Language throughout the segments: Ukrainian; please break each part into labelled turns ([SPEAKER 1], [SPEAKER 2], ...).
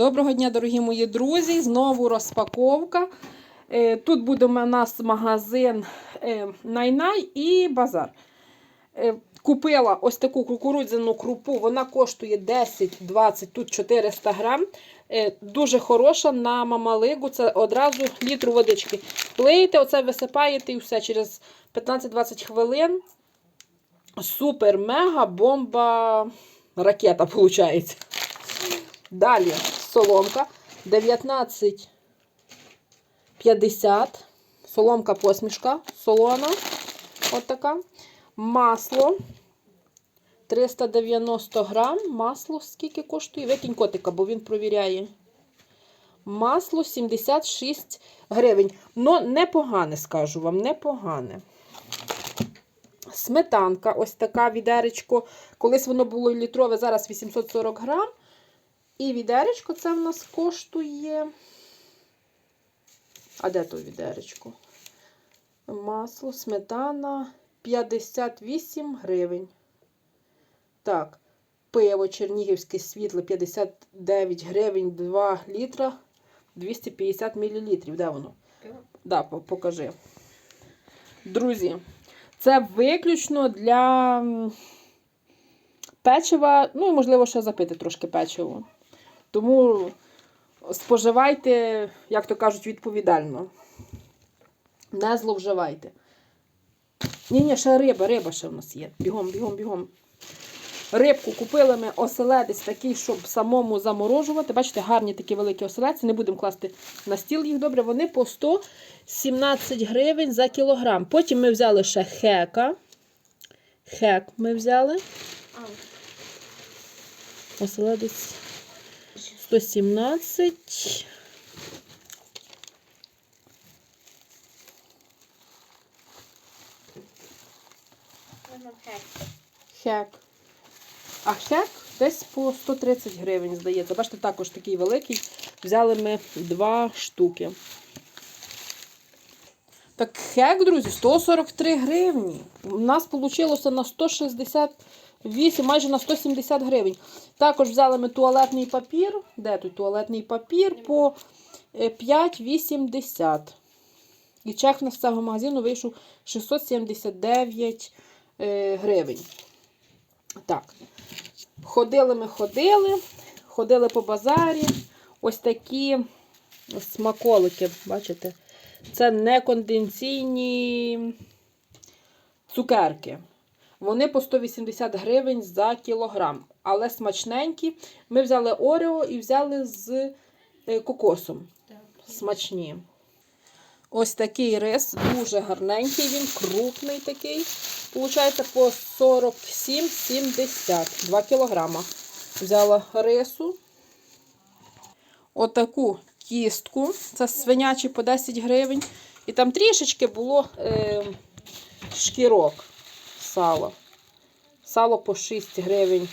[SPEAKER 1] Доброго дня, дорогі мої друзі! Знову розпаковка. Е, Тут буде у нас магазин е, Найнай і базар. Е, Купила ось таку кукурудзяну крупу, вона коштує 10-20, тут 400 грам. Дуже хороша на мамалигу, це одразу літру водички. Лиєте, оце висипаєте і все через 15-20 хвилин. Супер, мега бомба ракета, виходить. Далі соломка 19,50. Соломка посмішка, солона. От така. Масло 390 грам. Масло скільки коштує? Викинь котика, бо він провіряє. Масло 76 гривень. Ну, непогане, скажу вам, непогане. Сметанка, ось така відеречко. Колись воно було літрове, зараз 840 грам. І відеречко це в нас коштує. А де то відеречко? Масло, сметана 58 гривень. Так, пиво Чернігівське світле 59 гривень, 2 літра, 250 мл. Де воно? Да, покажи. Друзі, це виключно для печива, ну і можливо ще запити трошки печиво. Тому споживайте, як то кажуть, відповідально. Не зловживайте. Ні, ні, ще риба, риба ще в нас є. Бігом, бігом, бігом. Рибку купили ми оселедець такий, щоб самому заморожувати. Бачите, гарні такі великі оселедці. Не будемо класти на стіл їх добре. Вони по 117 гривень за кілограм. Потім ми взяли ще хека. Хек ми взяли. Оселедець 117. Хек. А хек десь по 130 гривень, здається. Бачите, також такий великий. Взяли ми два штуки. Так, хек, друзі, 143 гривні. У нас вийшло на 168, майже на 170 гривень. Також взяли ми туалетний папір. Де тут туалетний папір? По е, 5,80. І чек в нас з цього магазину вийшов 679 е, гривень. Так. Ходили ми ходили, ходили по базарі. Ось такі смаколики, бачите? Це неконденційні цукерки. Вони по 180 гривень за кілограм, але смачненькі. Ми взяли Орео і взяли з е, кокосом. Смачні. Ось такий рис, дуже гарненький, він крупний такий. Получається по 47,70 2 кілограма. Взяла рису. Отаку кістку. Це свинячі по 10 гривень. І там трішечки було е, шкірок сала. Сало по 6 гривень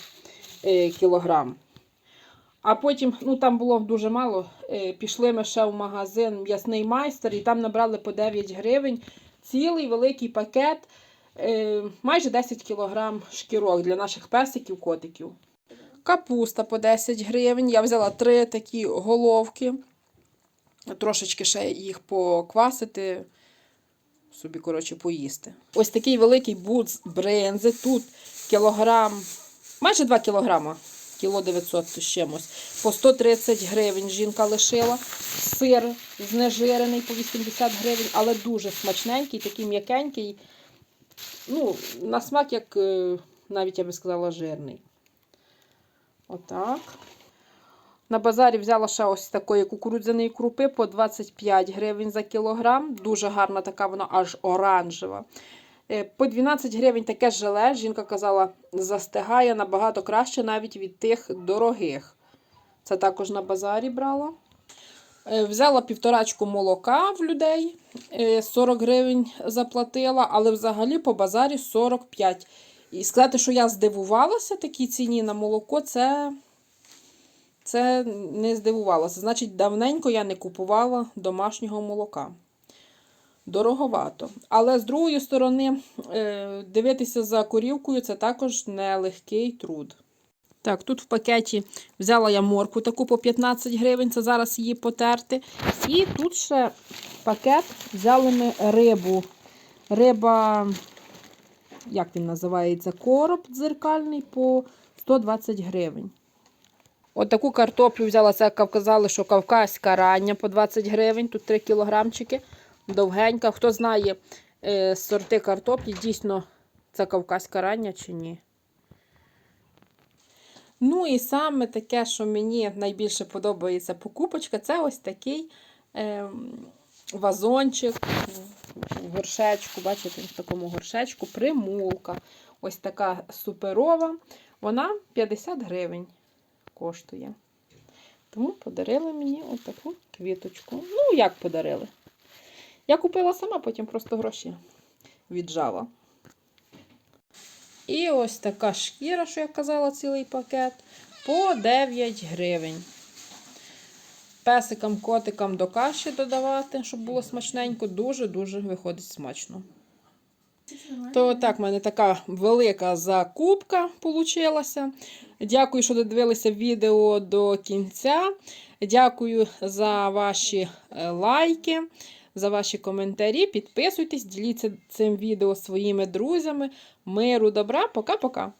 [SPEAKER 1] е, кілограм. А потім, ну там було дуже мало. е, Пішли ми ще в магазин М'ясний майстер і там набрали по 9 гривень цілий великий пакет, е, майже 10 кілограм шкірок для наших песиків, котиків. Капуста по 10 гривень. Я взяла три такі головки. Трошечки ще їх поквасити, собі, коротше, поїсти. Ось такий великий буц бринзи. Тут кілограм, майже 2 кілограма, кіло 900 з чимось. По 130 гривень жінка лишила. Сир знежирений по 80 гривень, але дуже смачненький, такий м'якенький. Ну, на смак, як е, навіть я би сказала, жирний. Отак. На базарі взяла ще ось такої кукурудзяної крупи по 25 гривень за кілограм. Дуже гарна така, вона аж оранжева. Е, По 12 гривень таке желе, жінка казала, застигає набагато краще навіть від тих дорогих. Це також на базарі брала. Е, Взяла півторачку молока в людей, е, 40 гривень заплатила, але взагалі по базарі 45. І сказати, що я здивувалася такій ціні на молоко, це, це не здивувалася. Значить, давненько я не купувала домашнього молока. Дороговато. Але з другої сторони, е, дивитися за корівкою це також нелегкий труд. Так, тут в пакеті взяла я морку таку по 15 гривень, це зараз її потерти. І тут ще пакет взяли ми рибу. Риба, як він називається, короб дзеркальний по 120 гривень. От таку картоплю взяла, це казали, що кавказька рання по 20 гривень, тут 3 кілограмчики, довгенька. Хто знає е, сорти картоплі, дійсно це кавказька рання чи ні. Ну і саме таке, що мені найбільше подобається покупочка, це ось такий ем, вазончик в горшечку. Бачите, в такому горшечку примулка. Ось така суперова. Вона 50 гривень коштує. Тому подарили мені ось таку квіточку. Ну, як подарили? Я купила сама, потім просто гроші віджала. І ось така шкіра, що я казала, цілий пакет, по 9 гривень. Песикам, котикам до каші додавати, щоб було смачненько, дуже-дуже виходить смачно. То так, в мене така велика закупка вийшла. Дякую, що додивилися відео до кінця. Дякую за ваші е, лайки, за ваші коментарі. Підписуйтесь, діліться цим відео своїми друзями. Миру, добра, пока-пока.